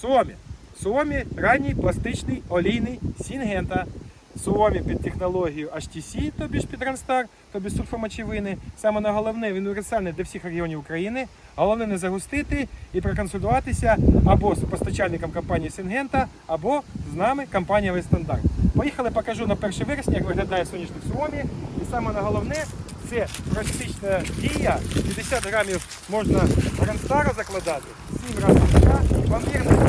Суомі. Суомі ранній пластичний олійний Сінгента. Суомі під технологію HTC, тобі ж під Ренстар, тобі сульфомочевини. Саме на головне, він універсальний для всіх регіонів України. Головне не загустити і проконсультуватися або з постачальником компанії Сінгента, або з нами компанія Вестандарт. Поїхали, покажу на 1 вересня, як виглядає сонячник Суомі. І саме на головне це практична дія. 50 грамів можна Ренстара закладати, 7 разів Вам вірно,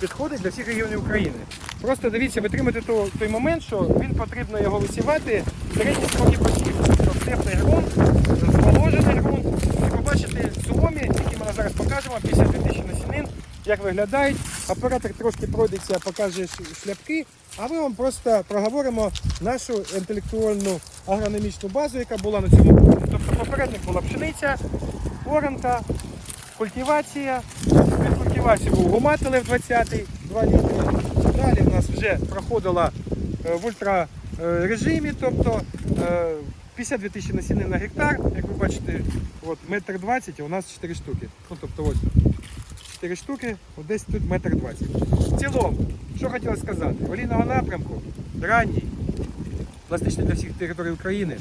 підходить для всіх регіонів України. Просто дивіться, витримати той, момент, що він потрібно його висівати в середній сроки почів. Тобто теплий ґрунт, зволожений ґрунт. І побачите суомі, які ми зараз покажемо, 52 тисячі насінин, як виглядають. Оператор трошки пройдеться, покаже шляпки, а ми вам просто проговоримо нашу інтелектуальну агрономічну базу, яка була на цьому. Тобто попередник була пшениця, оранка, культивація. Під культивацію був гумателев 20 2 літри. Далі в нас вже проходила е, в ультра е, тобто е, 52 тисячі насінин на гектар. Як ви бачите, от метр 20, а у нас 4 штуки. Ну, тобто ось 4 штуки, от десь тут метр 20. В цілому, що хотіла сказати, олійного напрямку, ранній, пластичний для всіх територій України.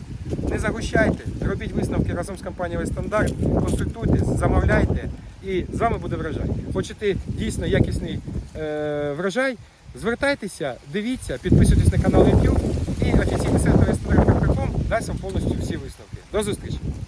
Не загущайте, робіть висновки разом з компанією Стандарт, консультуйте, замовляйте і з вами буде врожай. Хочете дійсно якісний е, врожай, звертайтеся, дивіться, підписуйтесь на канал YouTube і офіційний Стандарт.com дасть вам повністю всі висновки. До зустрічі!